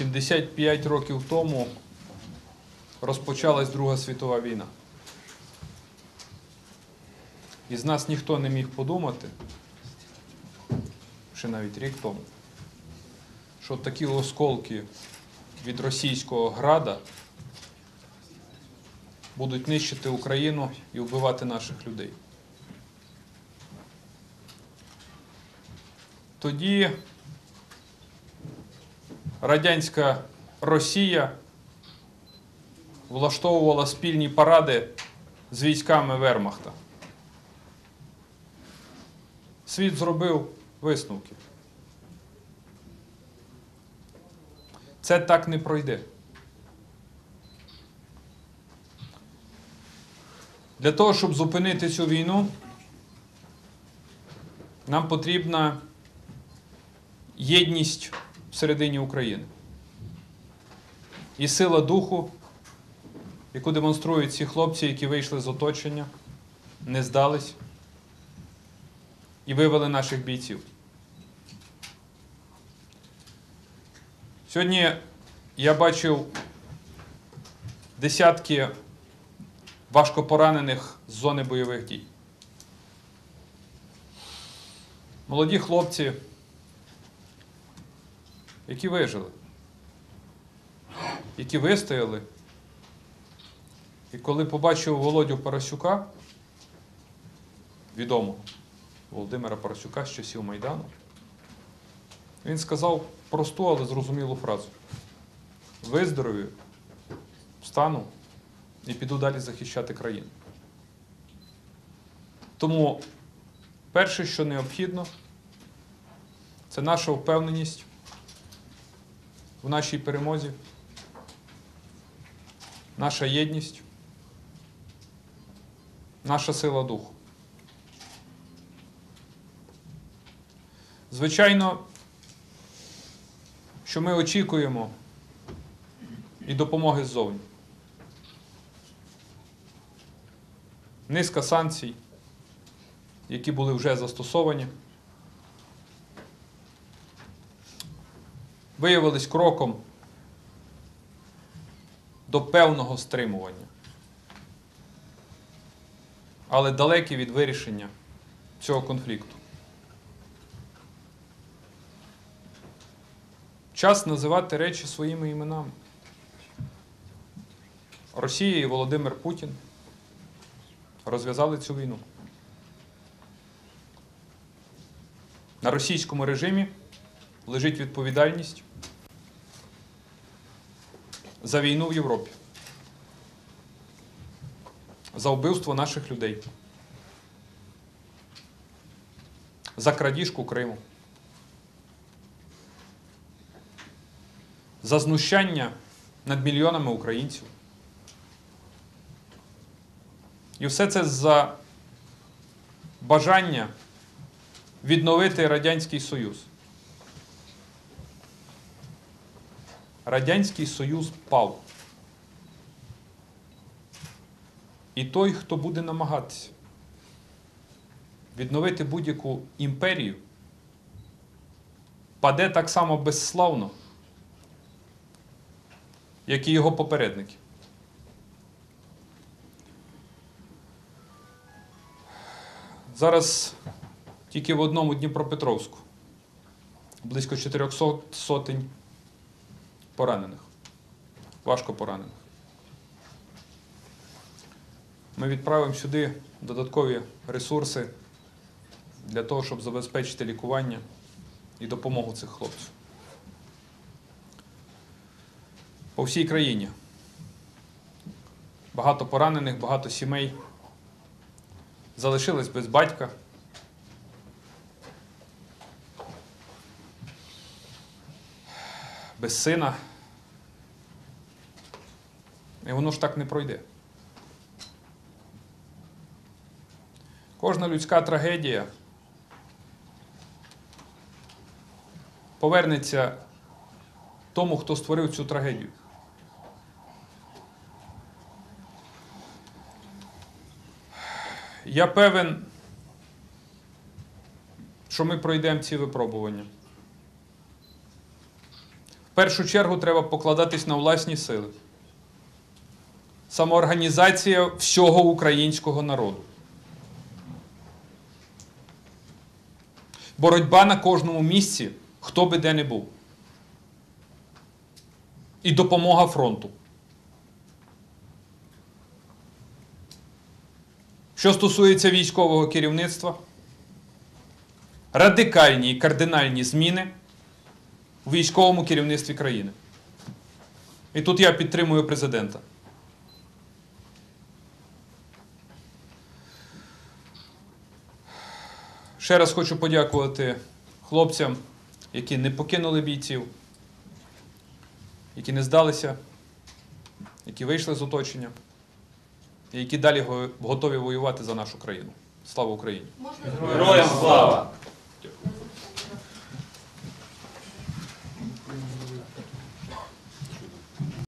75 років тому розпочалась Друга світова війна. Із нас ніхто не міг подумати, ще навіть рік тому, що такі осколки від російського града будуть нищити Україну і вбивати наших людей. Тоді радянська Росія влаштовувала спільні паради з військами Вермахта. Світ зробив висновки. Це так не пройде. Для того, щоб зупинити цю війну, нам потрібна єдність всередині України. І сила духу, яку демонструють ці хлопці, які вийшли з оточення, не здались і вивели наших бійців. Сьогодні я бачив десятки важкопоранених з зони бойових дій. Молоді хлопці, які вижили, які вистояли. І коли побачив Володю Парасюка, відомого Володимира Парасюка з часів Майдану, він сказав просту, але зрозумілу фразу: виздоровію, встану і піду далі захищати країну. Тому перше, що необхідно, це наша впевненість в нашій перемозі, наша єдність, наша сила духу. Звичайно, що ми очікуємо і допомоги ззовні. Низка санкцій, які були вже застосовані, виявились кроком до певного стримування, але далекі від вирішення цього конфлікту. Час називати речі своїми іменами. Росія і Володимир Путін розв'язали цю війну. На російському режимі лежить відповідальність за війну в Європі, за вбивство наших людей, за крадіжку Криму, за знущання над мільйонами українців. І все це за бажання відновити Радянський Союз. Радянський Союз пав. І той, хто буде намагатися відновити будь-яку імперію, паде так само безславно, як і його попередники. Зараз тільки в одному Дніпропетровську близько 400 сотень поранених, важко поранених. Ми відправимо сюди додаткові ресурси для того, щоб забезпечити лікування і допомогу цих хлопців. По всій країні багато поранених, багато сімей залишились без батька. Без сина. І воно ж так не пройде. Кожна людська трагедія повернеться тому, хто створив цю трагедію. Я певен, що ми пройдемо ці випробування. В першу чергу треба покладатись на власні сили. Самоорганізація всього українського народу. Боротьба на кожному місці, хто би де не був. І допомога фронту. Що стосується військового керівництва, радикальні і кардинальні зміни у військовому керівництві країни. І тут я підтримую президента. Ще раз хочу подякувати хлопцям, які не покинули бійців, які не здалися, які вийшли з оточення, і які далі готові воювати за нашу країну. Слава Україні! Героям слава!